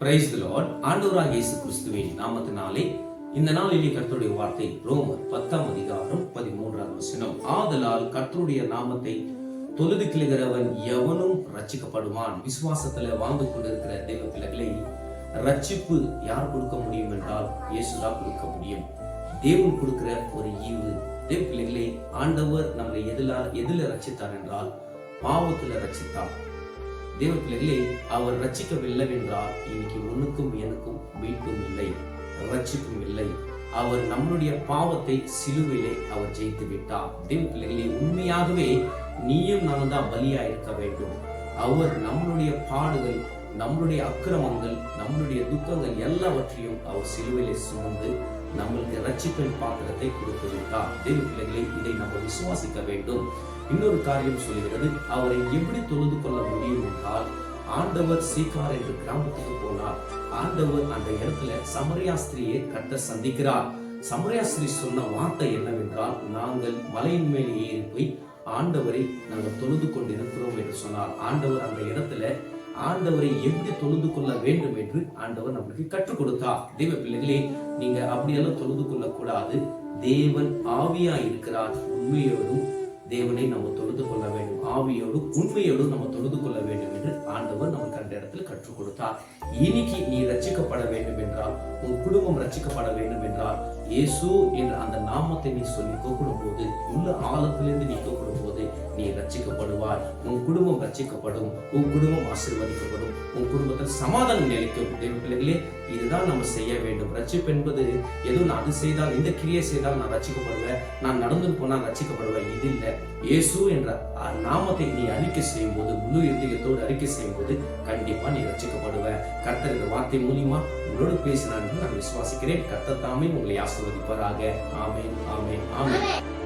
Price Lord ஆண்டவராக இயேசு கிறிஸ்துவின் நாமத்தினாலே இந்த நாளிலே கர்த்தருடைய வார்த்தை ரோமர் பத்தாம் அதிகாரம் பதிமூன்றாம் வசனம். ஆதலால் கர்த்தருடைய நாமத்தை தொழுது கிளுகிறவன் எவனும் ரச்சிக்கப்படுவான் விசுவாசத்துல வாழ்ந்து கொண்டிருக்கிற தெய்வ பிள்ளைகளை ரட்சிப்பு யார் கொடுக்க முடியும் என்றால் இயேசுதான் கொடுக்க முடியும். தேவன் கொடுக்கிற ஒரு ஈவு. தேவ பிள்ளைகளை ஆண்டவர் நம்மளை எதில எதில ரச்சித்தார் என்றால் பாவத்துல ரட்சித்தார் தேவ பிள்ளைகளே அவர் ரச்சிக்கவில்லை என்றால் இன்னைக்கு உனக்கும் எனக்கும் மீட்பும் இல்லை ரட்சிப்பும் இல்லை. அவர் நம்முடைய பாவத்தை சிலுவையிலே அவர் ஜெயித்து விட்டார். தேவ பிள்ளைகளே உண்மையாகவே நீயும் நானும் தான் பலியா இருக்க வேண்டும். அவர் நம்மளுடைய பாடுகள் நம்மளுடைய அக்கிரமங்கள் நம்மளுடைய துக்கங்கள் எல்லாவற்றையும் அவர் சிலுவையிலே சுமந்து நம்மளுக்கு ரட்சிப்பின் பாத்திரத்தை கொடுத்து விட்டார் தேவ பிள்ளைகளை இதை நம்ம விசுவாசிக்க வேண்டும். இன்னொரு காரியம் சொல்கிறது அவரை எப்படி தொழுது கொள்ள முடியும் என்றால் ஆண்டவர் சீக்கார் என்ற கிராமத்துக்கு போனார். ஆண்டவர் அந்த இடத்துல சமரியாஸ்திரியை கட்ட சந்திக்கிறார். சமரியாஸ்திரி சொன்ன வார்த்தை என்னவென்றால் நாங்கள் மலையின் மேலே ஏறி போய் ஆண்டவரை நாங்கள் தொழுது கொண்டிருக்கிறோம் என்று சொன்னார். ஆண்டவர் அந்த இடத்துல ஆண்டவரை எப்படி தொழுது கொள்ள வேண்டும் என்று ஆண்டவர் நம்மளுக்கு கற்றுக் கொடுத்தார். தேவ பிள்ளைகளே நீங்க அப்படியெல்லாம் தொழுது கொள்ள கூடாது தேவன் ஆவியா இருக்கிறார். உண்மையோடும் தேவனை நம்ம தொழுது கொள்ள வேண்டும். ஆவியோடும் உண்மையோடும் நம்ம தொழுது கொள்ள வேண்டும் என்று ஆண்டவர் நமக்கு அந்த இடத்துல கற்றுக் கொடுத்தார். இன்னைக்கு நீ ரச்சிக்கப்பட வேண்டும் என்றால் உன் குடும்பம் ரச்சிக்கப்பட வேண்டும் என்றால் இயேசு என்ற அந்த நாமத்தை நீ சொல்லி கூப்பிடும் போது உள்ள ஆழத்திலிருந்து நீ கூப்பிடும் போது நீ ரட்சிக்கப்படுவாய் உன் குடும்பம் ரட்சிக்கப்படும் உன் குடும்பம் ஆசீர்வதிக்கப்படும் உன் குடும்பத்தில் சமாதானம் நிலைக்கும். தேவ பிள்ளைகளே இதுதான் நம்ம செய்ய வேண்டும். ரட்சிப்பு என்பது எதுவும் நான் அது செய்தால் இந்த கிரியை செய்தால் நான் ரட்சிக்கப்படுவேன். நான் நடந்து போனால் ரட்சிக்கப்படுவேன். இது இல்லை. இயேசு என்ற நாமத்தை நீ அறிக்கை செய்யும் போது முழு இதயத்தோடு அறிக்கை செய்யும் போது கண்டிப்பா நீ ரட்சிக்கப்படுவ. கர்த்தர் இந்த வார்த்தை மூலியமா உங்களோடு பேசினான் என்று நான் விசுவாசிக்கிறேன். கர்த்தர் தாமே உங்களை ஆசிர்வதிப்பாராக. ஆமேன் ஆமேன் ஆமேன்.